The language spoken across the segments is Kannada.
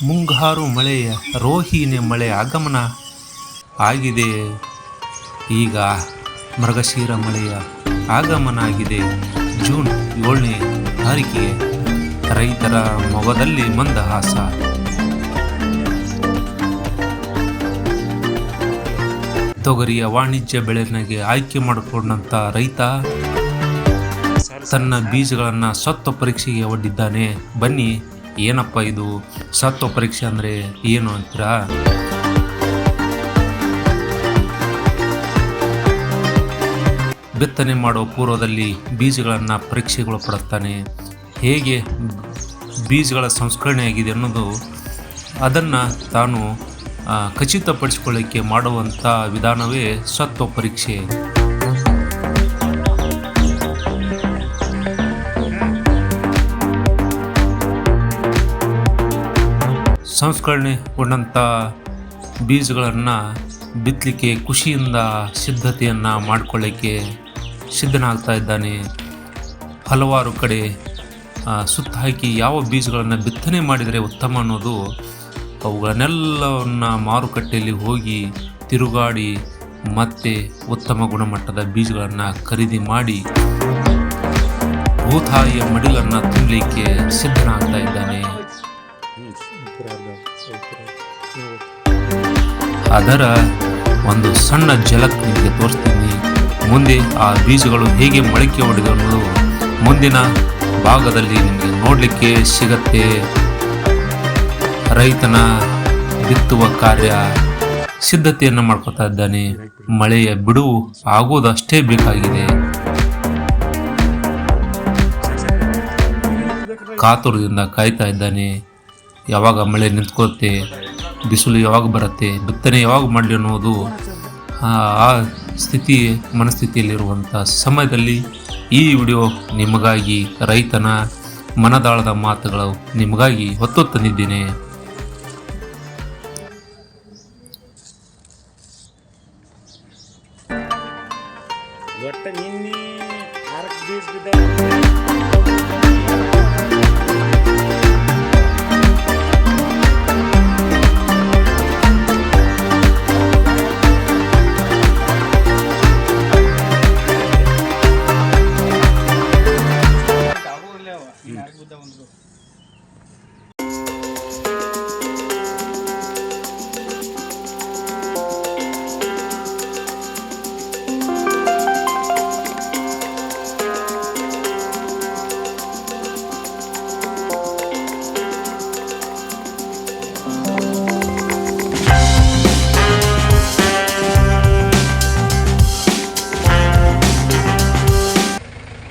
ಮುಂಗಾರು ಮಳೆಯ ರೋಹಿಣಿ ಮಳೆ ಆಗಮನ ಆಗಿದೆ. ಈಗ ಮೃಗಶೀರ ಮಳೆಯ ಆಗಮನ ಆಗಿದೆ. ಜೂನ್ ಏಳನೇ ತಾರೀಕಿಗೆ ರೈತರ ಮೊಗದಲ್ಲಿ ಮಂದಹಾಸ ತೊಗರಿಯ ವಾಣಿಜ್ಯ ಬೆಳೆನಿಗೆ ಆಯ್ಕೆ ಮಾಡಿಕೊಂಡಂತ ರೈತ ತನ್ನ ಬೀಜಗಳನ್ನು ಸತ್ವ ಪರೀಕ್ಷೆಗೆ ಒಡ್ಡಿದ್ದಾನೆ. ಬನ್ನಿ ಏನಪ್ಪ ಇದು? ಸತ್ವ ಪರೀಕ್ಷೆ ಅಂದರೆ ಏನು ಅಂತೀರಾ? ಬಿತ್ತನೆ ಮಾಡುವ ಪೂರ್ವದಲ್ಲಿ ಬೀಜಗಳನ್ನು ಪರೀಕ್ಷೆಗೊಳಪಡುತ್ತಾನೆ ಹೇಗೆ ಬೀಜಗಳ ಸಂಸ್ಕರಣೆ ಆಗಿದೆ ಅನ್ನೋದು ಅದನ್ನು ತಾನು ಖಚಿತಪಡಿಸಿಕೊಳ್ಳಿಕ್ಕೆ ಮಾಡುವಂಥ ವಿಧಾನವೇ ಸತ್ವ ಪರೀಕ್ಷೆ. ಸಂಸ್ಕರಣೆಗೊಂಡಂಥ ಬೀಜಗಳನ್ನು ಬಿತ್ತಲಿಕ್ಕೆ ಖುಷಿಯಿಂದ ಸಿದ್ಧತೆಯನ್ನು ಮಾಡಿಕೊಳ್ಳಿಕ್ಕೆ ಸಿದ್ಧನಾಗ್ತಾ ಇದ್ದಾನೆ. ಹಲವಾರು ಕಡೆ ಸುತ್ತ ಹಾಕಿ ಯಾವ ಬೀಜಗಳನ್ನು ಬಿತ್ತನೆ ಮಾಡಿದರೆ ಉತ್ತಮ ಅನ್ನೋದು ಅವುಗಳನ್ನೆಲ್ಲವನ್ನು ಮಾರುಕಟ್ಟೆಯಲ್ಲಿ ಹೋಗಿ ತಿರುಗಾಡಿ ಮತ್ತೆ ಉತ್ತಮ ಗುಣಮಟ್ಟದ ಬೀಜಗಳನ್ನು ಖರೀದಿ ಮಾಡಿ ಭೂತಾಯಿಯ ಮಡಿಲನ್ನು ತುಂಬಲಿಕ್ಕೆ ಸಿದ್ಧನಾಗ್ತಾ ಇದ್ದಾನೆ. ಅದರ ಒಂದು ಸಣ್ಣ ಝಲಕ್ ನಿಮಗೆ ತೋರಿಸ್ತೀನಿ. ಮುಂದೆ ಆ ಬೀಜಗಳು ಹೇಗೆ ಮೊಳಕೆ ಹೊಡೆದು ಅನ್ನೋದು ಮುಂದಿನ ಭಾಗದಲ್ಲಿ ನಿಮಗೆ ನೋಡಲಿಕ್ಕೆ ಸಿಗತ್ತೆ. ರೈತನ ಬಿತ್ತುವ ಕಾರ್ಯ ಸಿದ್ಧತೆಯನ್ನು ಮಾಡ್ಕೊತಾ ಇದ್ದಾನೆ. ಮಳೆಯ ಬಿಡುವು ಆಗೋದಷ್ಟೇ ಬೇಕಾಗಿದೆ. ಕಾತುರದಿಂದ ಕಾಯ್ತಾ ಇದ್ದಾನೆ. ಯಾವಾಗ ಮಳೆ ನಿಂತ್ಕೋತೆ ಬಿಸಿಲು ಯಾವಾಗ ಬರುತ್ತೆ, ಬಿತ್ತನೆ ಯಾವಾಗ ಮಾಡಲಿ ಅನ್ನೋದು, ಆ ಸ್ಥಿತಿ, ಮನಸ್ಥಿತಿಯಲ್ಲಿರುವಂಥ ಸಮಯದಲ್ಲಿ ಈ ವಿಡಿಯೋ ನಿಮಗಾಗಿ ರೈತನ ಮನದಾಳದ ಮಾತುಗಳು ನಿಮಗಾಗಿ ಹೊತ್ತು ತಂದಿದ್ದೇನೆ ಒಟ್ಟು ನಿನ್ನೆ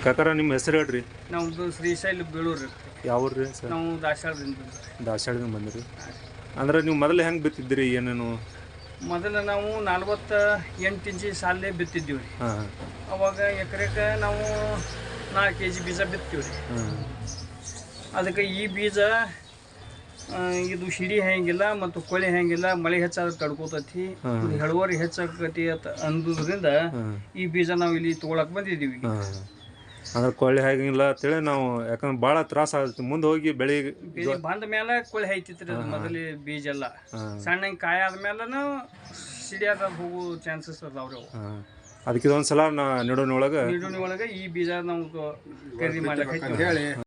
ಕಾಕಾರ ನಿಮ್ಮ ಹೆಸರು ಹೇಳ್ರಿ. ನಮ್ದು ಶ್ರೀಶೈಲ ಬೀಳೂರು ಯಾವ ಊರ್ರಿ ಸರ್? ನಾವು ದಾಸಾಳದಿಂದ ಬಂದಿರಿ. ಅಂದ್ರೆ ನೀವು ಮೊದಲು ಹೆಂಗೆ ಬಿತ್ತಿದ್ರಿ ಏನೇನು? ಮೊದಲು ನಾವು ನಲ್ವತ್ತ ಎಂಟು ಇಂಚಿ ಸಾಲೆ ಬಿತ್ತಿದ್ದೀವಿ ರೀ. ಹಾಂ ಅವಾಗ ಎಕರೆಗೆ ನಾವು ನಾಲ್ಕು ಕೆ ಜಿ ಬೀಜ ಬಿತ್ತೀವಿ ರೀ. ಹಾಂ ಅದಕ್ಕೆ ಈ ಬೀಜ ಆ, ಇದು ಸಿಡಿ ಹೆಂಗಿಲ್ಲ ಮತ್ತು ಕೊಳೆ ಹೆಂಗಿಲ್ಲ ಮಳೆ ಹೆಚ್ಚಾದ್ರೆ ತಡ್ಕೋತತಿ ಹೆಳುವರಿ ಇದು ಹೆಚ್ಚಾಗತಿ ಅಂತ ಅಂದುದರಿಂದ ಹಾಂ. ಈ ಬೀಜ ನಾವು ಇಲ್ಲಿ ತಗೊಳಕ್ ಬಂದಿದ್ದೀವಿ. ಹಾಂ. ಅಂದ್ರೆ ಕೊಳ್ಳಿ ಹಾಗಿಲ್ಲ ಅಂತೇಳಿ ನಾವು ಯಾಕಂದ್ರೆ ಬಹಳ ತ್ರಾಸ ಆಗುತ್ತೆ. ಮುಂದೆ ಹೋಗಿ ಬೆಳಿ ಬೀಜ ಬಂದ ಮೇಲೆ ಕೊಳ್ಳಿ ಐತಿತ್ರಿ ಅದು ಮೊದಲೇ ಬೀಜ ಎಲ್ಲ. ಸಣ್ಣ ಸಣ್ಣ ಕಾಯಿ ಆದ್ಮೇಲೆ ಸಿಡಿಯಾದ ಹೋಗೋ ಚಾನ್ಸಸ್ ಅದಾವ್ರಿ ಅವು. ಅದಕ್ಕೆ ಇದೊಂದ್ಸಲ ಸಲ ನಾ ಒಳಗೆ ನೀರಿನ ಒಳಗೆ ಈ ಬೀಜ ನಾವು ಖರೀದಿ ಮಾಡ್ಲಿಕ್ಕೆ